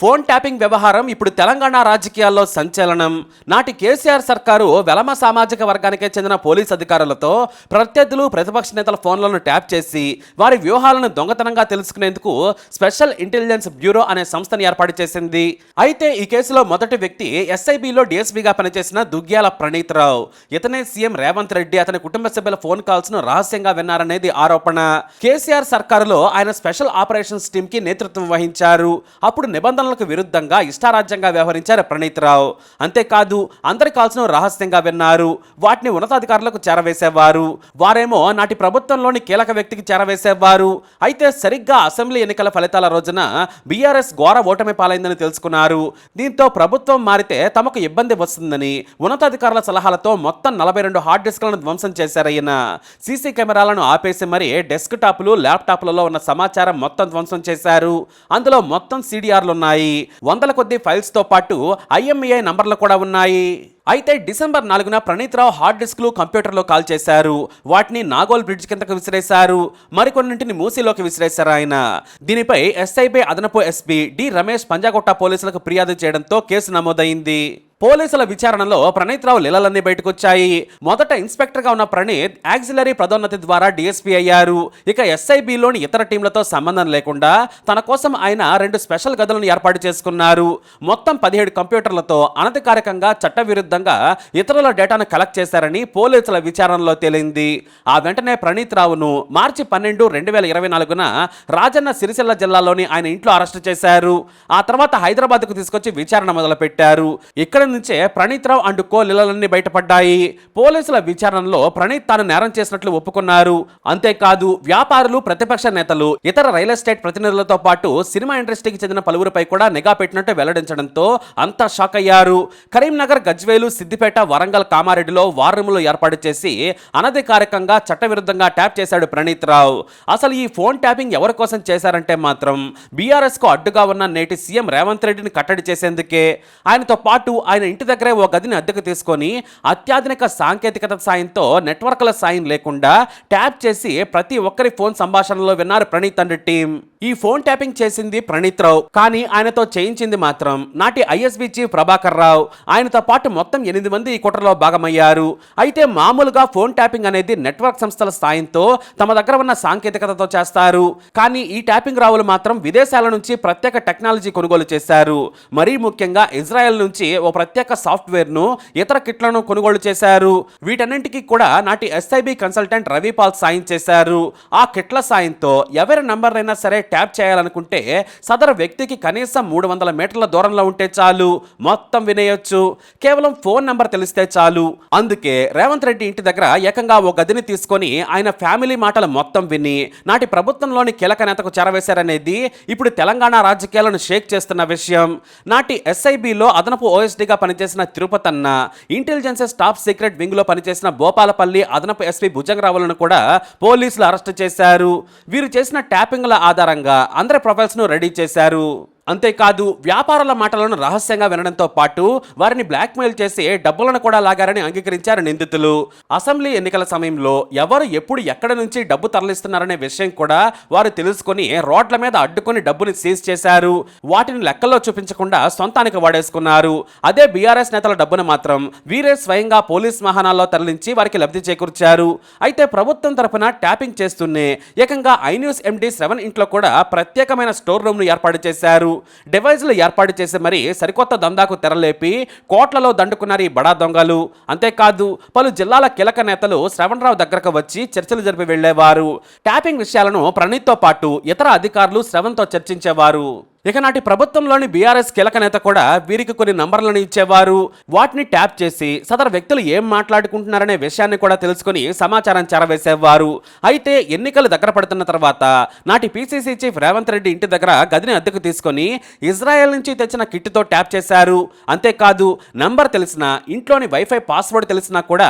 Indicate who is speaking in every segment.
Speaker 1: Phone tapping వ్యవహారం ఇప్పుడు తెలంగాణ రాజకీయాల్లో సంచలనం. నాటి కేసీఆర్ సర్కారు వెలమ సామాజిక వర్గానికే చెందిన పోలీస్ అధికారులతో ప్రత్యర్థులు ప్రతిపక్ష నేతల ఫోన్లను ట్యాప్ చేసి వారి వ్యూహాలను దొంగతనంగా తెలుసుకునేందుకు స్పెషల్ ఇంటెలిజెన్స్ బ్యూరో అనే సంస్థను ఏర్పాటు చేసింది. అయితే ఈ కేసులో మొదటి వ్యక్తి ఎస్ఐబిలో డిఎస్పీగా పనిచేసిన దుగ్గ్యాల ప్రణీత్ రావు ఇతనే సీఎం రేవంత్ రెడ్డి. అతని కుటుంబ సభ్యుల ఫోన్ కాల్స్ను రహస్యంగా విన్నారనేది ఆరోపణ. కేసీఆర్ సర్కారులో ఆయన స్పెషల్ ఆపరేషన్స్ టీమ్కి నేతృత్వం వహించారు. అప్పుడు నిబంధన నిబంధనలకు విరుద్ధంగా ఇష్టారాజ్యంగా వ్యవహరించారు ప్రణీత్ రావు అంతేకాదు అందరి కాల్స్ను రహస్యంగా విన్నారు. వాటిని ఉన్నతాధికారులకు చేరవేసేవారు. వారేమో నాటి ప్రభుత్వంలోని కీలక వ్యక్తికి చేరవేసేవారు. అయితే సరిగ్గా అసెంబ్లీ ఎన్నికల ఫలితాల రోజున బీఆర్ఎస్ ఘోర ఓటమి పాలైందని తెలుసుకున్నారు. దీంతో ప్రభుత్వం మారితే తమకు ఇబ్బంది వస్తుందని ఉన్నతాధికారుల సలహాలతో మొత్తం నలభై రెండు హార్డ్ డిస్క్లను ధ్వంసం చేశారయ్యన సీసీ కెమెరాలను ఆపేసి మరీ డెస్క్ టాప్లు ల్యాప్టాప్లలో ఉన్న సమాచారం మొత్తం ధ్వంసం చేశారు. అందులో మొత్తం సీడీఆర్లు ఉన్నాయి వందల కొద్ది ఫైల్స్తో పాటు ఐఎంఈఐ నంబర్లు కూడా ఉన్నాయి. అయితే డిసెంబర్ నాలుగున ప్రణీత్ రావు హార్డ్ డిస్క్లు కంప్యూటర్లో కాల్ చేశారు. వాటిని నాగోల్ బ్రిడ్జ్ కిందకు విసిరేశారు. మరికొన్నింటిని మూసీలోకి విసిరేశారు ఆయన. దీనిపై ఎస్ఐపై అదనపు ఎస్పీ డి రమేష్ పంజాగొట్ట పోలీసులకు ఫిర్యాదు చేయడంతో కేసు నమోదైంది. పోలీసుల విచారణలో ప్రణీత్ రావు లీలలన్నీ బయటకొచ్చాయి. మొదట ఇన్స్పెక్టర్గా ఉన్న ప్రణీత్ యాక్సిలరీ పదోన్నతి ద్వారా డిఎస్పీ అయ్యారు. ఇక ఎస్ఐబిలోని ఇతర టీంలతో సంబంధం లేకుండా తన కోసం ఆయన రెండు స్పెషల్ గదులను ఏర్పాటు చేసుకున్నారు. మొత్తం పదిహేడు కంప్యూటర్లతో అనధికారికంగా చట్టవిరుద్ధంగా ఇతరుల డేటాను కలెక్ట్ చేశారని పోలీసుల విచారణలో తేలింది. ఆ వెంటనే ప్రణీత్ రావును మార్చి పన్నెండు రెండు వేల ఇరవై నాలుగున రాజన్న సిరిసిల్ల జిల్లాలోని ఆయన ఇంట్లో అరెస్టు చేశారు. ఆ తర్వాత హైదరాబాద్కు తీసుకొచ్చి విచారణ మొదలుపెట్టారు. ఇక్కడ నుంచే ప్రణీత్ రావు అండ్ కో లీలలన్నీ బయటపడ్డాయి. పోలీసుల విచారణలో ప్రణీత్ తాను నేరం చేసినట్లు ఒప్పుకున్నారు. అంతేకాదు వ్యాపారులు ప్రతిపక్ష నేతలు ఇతర రియల్ ఎస్టేట్ ప్రతినిధులతో పాటు సినిమా ఇండస్ట్రీకి చెందిన పలువురిపై కూడా నిఘా పెట్టినట్టు వెల్లడించడంతో అంతా షాక్ అయ్యారు. కరీంనగర్ గజ్వేలు సిద్దిపేట వరంగల్ కామారెడ్డిలో వార్ రూములు ఏర్పాటు చేసి అనధికారికంగా చట్టవిరుద్ధంగా ట్యాప్ చేశాడు ప్రణీత్ రావు. అసలు ఈ ఫోన్ ట్యాపింగ్ ఎవరి కోసం చేశారంటే మాత్రం బీఆర్ఎస్కు అడ్డుగా ఉన్న నేటి సీఎం రేవంత్ రెడ్డిని కట్టడి చేసేందుకే. ఆయనతో పాటు ఆయన ఇంటి దగ్గరే ఓ గదిని అద్దెకు తీసుకొని అత్యాధునిక సాంకేతికత సాయంతో నెట్వర్క్ల సాయం లేకుండా ట్యాప్ చేసి ప్రతి ఒక్కరి ఫోన్ సంభాషణలో విన్నారు ప్రణీత్ అండ్ టీం ఈ ఫోన్ ట్యాపింగ్ చేసింది ప్రణీత్ రావు కానీ ఆయనతో చేయించింది మాత్రం నాటి ఐఎస్బీ చీఫ్ ప్రభాకర్ రావు ఆయనతో పాటు మొత్తం ఎనిమిది మంది ఈ కుట్రలో భాగమయ్యారు. అయితే మామూలుగా ఫోన్ ట్యాపింగ్ అనేది నెట్వర్క్ సంస్థల సాయంతో తమ దగ్గర ఉన్న సాంకేతికతతో చేస్తారు. కానీ ఈ ట్యాపింగ్ రావులు మాత్రం విదేశాల నుంచి ప్రత్యేక టెక్నాలజీ కొనుగోలు చేశారు. మరీ ముఖ్యంగా ఇజ్రాయెల్ నుంచి ఓ ప్రత్యేక సాఫ్ట్వేర్ను ఇతర కిట్లను కొనుగోలు చేశారు. వీటన్నింటికి కూడా నాటి ఎస్ఐబి కన్సల్టెంట్ రవిపాల్ సాయం చేశారు. ఆ కిట్ల సాయంతో ఎవరి నంబర్ సరే ట్యాప్ చేయాలనుకుంటే సదరు వ్యక్తికి కనీసం మూడు వందల మీటర్ల దూరంలో ఉంటే చాలు. మొత్తం వినేయొచ్చు. కేవలం ఫోన్ నంబర్ తెలిస్తే చాలు. అందుకే రేవంత్ రెడ్డి ఇంటి దగ్గర ఏకంగా ఓ గదిని తీసుకొని ఆయన ఫ్యామిలీ మాటలు మొత్తం విని నాటి ప్రభుత్వంలోని కీలక నేతకు చేరవేశారనేది ఇప్పుడు తెలంగాణ రాజకీయాలను షేక్ చేస్తున్న విషయం. నాటి ఎస్ఐబిలో అదనపు ఓఎస్డీగా పనిచేసిన తిరుపతన్న ఇంటెలిజెన్సెస్ టాప్ సీక్రెట్ వింగ్లో పనిచేసిన భోపాలపల్లి అదనపు ఎస్పీ భుజంగరావులను కూడా పోలీసులు అరెస్టు చేశారు. వీరు చేసిన ట్యాపింగ్ల ఆధారంగా అందరి ప్రొఫైల్స్ను రెడీ చేశారు. అంతేకాదు వ్యాపారుల మాటలను రహస్యంగా వినడంతో పాటు వారిని బ్లాక్మెయిల్ చేసి డబ్బులను కూడా లాగారని అంగీకరించారు నిందితులు. అసెంబ్లీ ఎన్నికల సమయంలో ఎవరు ఎప్పుడు ఎక్కడ నుంచి డబ్బు తరలిస్తున్నారనే విషయం కూడా వారు తెలుసుకొని రోడ్ల మీద అడ్డుకొని డబ్బుని సీజ్ చేశారు. వాటిని లెక్కల్లో చూపించకుండా సొంతానికి వాడేసుకున్నారు. అదే బీఆర్ఎస్ నేతల డబ్బును మాత్రం వీరే స్వయంగా పోలీస్ వాహనాల్లో తరలించి వారికి లబ్ధి చేకూర్చారు. అయితే ప్రభుత్వం తరపున ట్యాపింగ్ చేస్తూనే ఏకంగా ఐన్యూస్ ఎండీ ఎండి సెవెన్ ఇంట్లో కూడా ప్రత్యేకమైన స్టోర్ రూమ్ను ఏర్పాటు చేశారు. డివైజ్లు ఏర్పాటు చేసి మరి సరికొత్త దందాకు తెరలేపి కోట్లలో దండుకున్నారు ఈ బడా దొంగలు. అంతేకాదు పలు జిల్లాల కీలక నేతలు శ్రవణరావు దగ్గరకు వచ్చి చర్చలు జరిపి వెళ్ళేవారు ట్యాపింగ్ విషయాలను ప్రణీత్తో పాటు ఇతర అధికారులు శ్రవణ్తో చర్చించేవారు. ఇక నాటి ప్రభుత్వంలోని బీఆర్ఎస్ కీలక నేత కూడా వీరికి కొన్ని నంబర్లను ఇచ్చేవారు. వాటిని ట్యాప్ చేసి సదరు వ్యక్తులు ఏం మాట్లాడుకుంటున్నారనే విషయాన్ని కూడా తెలుసుకుని సమాచారం చేరవేసేవారు. అయితే ఎన్నికలు దగ్గర పడుతున్న తర్వాత నాటి పీసీసీ చీఫ్ రేవంత్ రెడ్డి ఇంటి దగ్గర గదిని అద్దెకు తీసుకొని ఇజ్రాయెల్ నుంచి తెచ్చిన కిట్తో ట్యాప్ చేశారు. అంతేకాదు నంబర్ తెలిసినా ఇంట్లోని వైఫై పాస్వర్డ్ తెలిసినా కూడా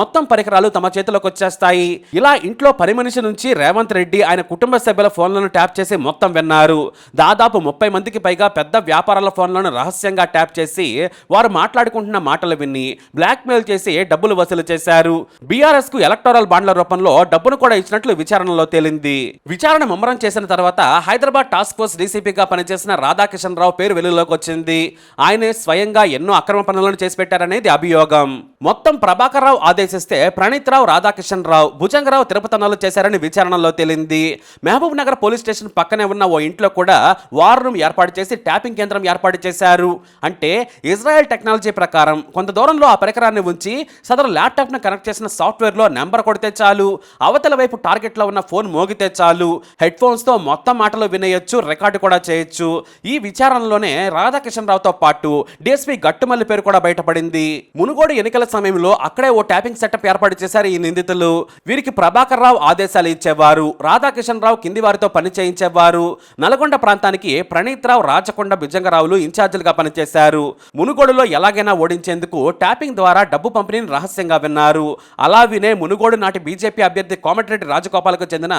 Speaker 1: మొత్తం పరికరాలు తమ చేతిలోకి వచ్చేస్తాయి. ఇలా ఇంట్లో పని మనిషి నుంచి రేవంత్ రెడ్డి ఆయన కుటుంబ సభ్యుల ఫోన్లను ట్యాప్ చేసి మొత్తం విన్నారు. దాదాపు ముప్పై మందికి పైగా పెద్ద వ్యాపారాల ఫోన్లను రహస్యంగా ట్యాప్ చేసి వారు మాట్లాడుకుంటున్న మాటలు విని బ్లాక్మెయిల్ చేసి డబ్బులు వసూలు చేశారు. బీఆర్ఎస్కు ఎలక్టోరల్ బాండ్ల రూపంలో డబ్బును కూడా ఇచ్చినట్లు విచారణలో తేలింది. విచారణ ముమ్మరం చేసిన తర్వాత హైదరాబాద్ టాస్క్ ఫోర్స్ డీసీపీగా పనిచేసిన రాధాకిషన్ రావు పేరు వెలుగులోకి వచ్చింది. ఆయనే స్వయంగా ఎన్నో అక్రమ పనులను చేసి పెట్టారనేది అభియోగం. మొత్తం ప్రభాకర్ రావు ఆదేశిస్తే ప్రణీత్ రావు రాధాకిషన్ రావు భుజంగరావు తిరుపతనాలు చేశారని విచారణలో తేలింది. మహబూబ్ నగర్ పోలీస్ స్టేషన్ పక్కనే ఉన్న ఓ ఇంట్లో కూడా వారు రూమ్ ఏర్పాటు చేసి ట్యాపింగ్ కేంద్రం ఏర్పాటు చేశారు. అంటే ఇజ్రాయెల్ టెక్నాలజీ ప్రకారం కొంత దూరంలో ఆ పరికరాన్ని ఉంచి సదరు ల్యాప్టాప్ను కనెక్ట్ చేసిన సాఫ్ట్వేర్లో నెంబర్ కొడితే చాలు అవతల వైపు టార్గెట్లో ఉన్న ఫోన్ మోగితే చాలు హెడ్ ఫోన్స్తో మొత్తం మాటలు వినేయొచ్చు రికార్డు కూడా చేయొచ్చు. ఈ విచారణలోనే రాధాకిషన్ రావుతో పాటు డిఎస్పీ గట్టుమల్లి పేరు కూడా బయటపడింది. మునుగోడు ఎన్నికల సమయంలో అక్కడే ఓ ట్యాపింగ్ సెటప్ ఏర్పాటు చేశారు ఈ నిందితులు. వీరికి ప్రభాకర్ రావు ఆదేశాలు ఇచ్చేవారు. రాధాకిషన్ రావు కింది వారితో పని చేయించేవారు. నల్గొండ ప్రాంతానికి ప్రణీత్ రావు రాచకొండ బిజంగరావులు ఇన్ఛార్జీలుగా పనిచేశారు. మునుగోడులో ఎలాగైనా ఓడించేందుకు ట్యాపింగ్ ద్వారా డబ్బు పంపిణీని రహస్యంగా విన్నారు. అలా వినే మునుగోడు నాటి బీజేపీ అభ్యర్థి కోమటిరెడ్డి రాజగోపాల్కు చెందిన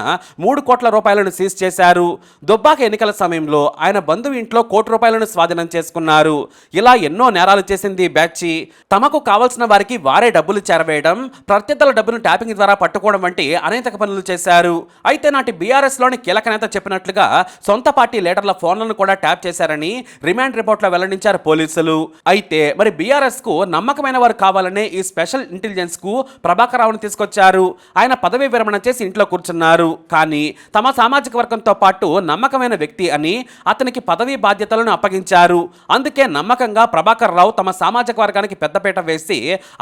Speaker 1: మూడు కోట్ల రూపాయలను సీజ్ చేశారు. దుబ్బాక ఎన్నికల సమయంలో ఆయన బంధువు ఇంట్లో కోటి రూపాయలను స్వాధీనం చేసుకున్నారు. ఇలా ఎన్నో నేరాలు చేసింది బ్యాచి తమకు కావలసిన వారికి వారే డబ్బులు చేరవేయడం ప్రత్యర్థుల డబ్బును ట్యాపింగ్ ద్వారా పట్టుకోవడం వంటి అనేక పనులు చేశారు. అయితే నాటి బీఆర్ఎస్లోని కీలక నేత చెప్పినట్లుగా సొంత పార్టీ లీడర్ల ఫోన్లను కూడా ట్యాప్ చేశారని రిమాండ్ రిపోర్ట్లో వెల్లడించారు పోలీసులు. అయితే మరి బీఆర్ఎస్కు నమ్మకమైన వారు కావాలనే ఈ స్పెషల్ ఇంటెలిజెన్స్కు ప్రభాకర్ రావును తీసుకొచ్చారు. ఆయన పదవి విరమణ చేసి ఇంట్లో కూర్చున్నారు. కానీ తమ సామాజిక వర్గంతో పాటు నమ్మకమైన వ్యక్తి అని అతనికి పదవీ బాధ్యతలను అప్పగించారు. అందుకే నమ్మకంగా ప్రభాకర్ రావు తమ సామాజిక వర్గానికి పెద్దపీట వేసి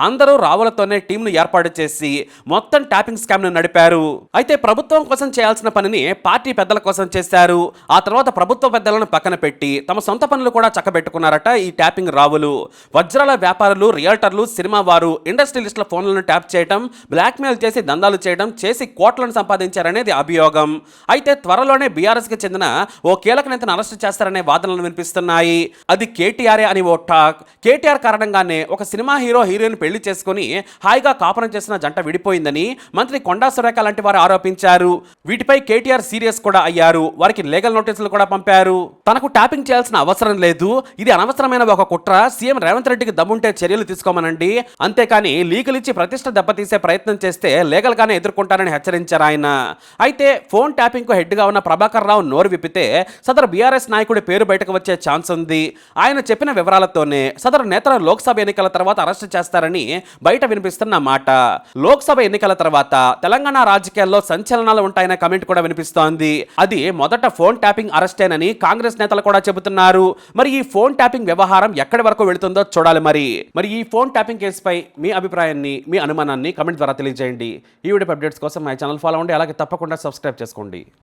Speaker 1: అందరూ రావులతోనే టీంను ఏర్పాటు చేసి మొత్తం ట్యాపింగ్ స్కామ్ను నడిపారు. అయితే ప్రభుత్వం కోసం చేయాల్సిన పనిని పార్టీ పెద్దల కోసం చేశారు. ఆ తర్వాత ప్రభుత్వ పెద్ద పెద్దలను పక్కన పెట్టి తమ సొంత పనులు కూడా చక్కబెట్టుకున్నారట ఈ ట్యాపింగ్ రావులు. వజ్రాల వ్యాపారులు రియల్టర్లు సినిమా వారు ఇండస్ట్రియలిస్టుల ఫోన్లను ట్యాప్ చేయడం బ్లాక్మెయిల్ చేసి దందాలు చేయడం చేసి కోట్లను సంపాదించారనేది అభియోగం. అయితే త్వరలోనే బీఆర్ఎస్కి చెందిన ఓ కీలక నేతను అరెస్ట్ చేస్తారనే వాదనలు వినిపిస్తున్నాయి. అది కేటీఆర్ అని ఓ టాక్. కేటీఆర్ కారణంగానే ఒక సినిమా హీరో హీరోయిన్ పెళ్ళి చేసుకుని హాయిగా కాపురం చేసిన జంట విడిపోయిందని మంత్రి కొండా సురేఖ లాంటి వారు ఆరోపించారు. వీటిపై కేటీఆర్ సీరియస్ కూడా అయ్యారు. వారికి లీగల్ నోటీసులు కూడా పంపారు. తనకు ట్యాపింగ్ చేయాల్సిన అవసరం లేదు. ఇది అనవసరమైన ఒక కుట్ర. సీఎం రేవంత్ రెడ్డికి దమ్ముంటే చర్యలు తీసుకోమనండి. అంతేకాని లీగల్ ఇచ్చి ప్రతిష్ట దెబ్బతీసే ప్రయత్నం చేస్తే లీగల్ గానే ఎదుర్కొంటారని హెచ్చరించారు ఆయన. అయితే ఫోన్ ట్యాపింగ్కు హెడ్గా ఉన్న ప్రభాకర్ రావు నోరు విప్పితే సదరు బీఆర్ఎస్ నాయకుడి పేరు బయటకు వచ్చే ఛాన్స్ ఉంది. ఆయన చెప్పిన వివరాలతోనే సదరు నేతలు లోక్సభ ఎన్నికల తర్వాత అరెస్ట్ చేస్తారని బయట వినిపిస్తున్న మాట. లోక్సభ ఎన్నికల తర్వాత తెలంగాణ రాజకీయాల్లో సంచలనాలు ఉంటాయనే కమెంట్ కూడా వినిపిస్తోంది. అది మొదట ఫోన్ ట్యాపింగ్ అరెస్టేనని కాంగ్రెస్ నేతలు కూడా చెబుతున్నారు. మరి ఈ ఫోన్ ట్యాపింగ్ వ్యవహారం ఎక్కడి వరకు వెళుతుందో చూడాలి మరి. మరి ఈ ఫోన్ ట్యాపింగ్ కేసుపై మీ అభిప్రాయాన్ని మీ అనుమానాన్ని కమెంట్ ద్వారా తెలియజేయండి. ఈ వీడియో అప్డేట్స్ కోసం మా ఛానల్ ఫాలో అవ్వండి. అలాగే తప్పకుండా సబ్స్క్రైబ్ చేసుకోండి.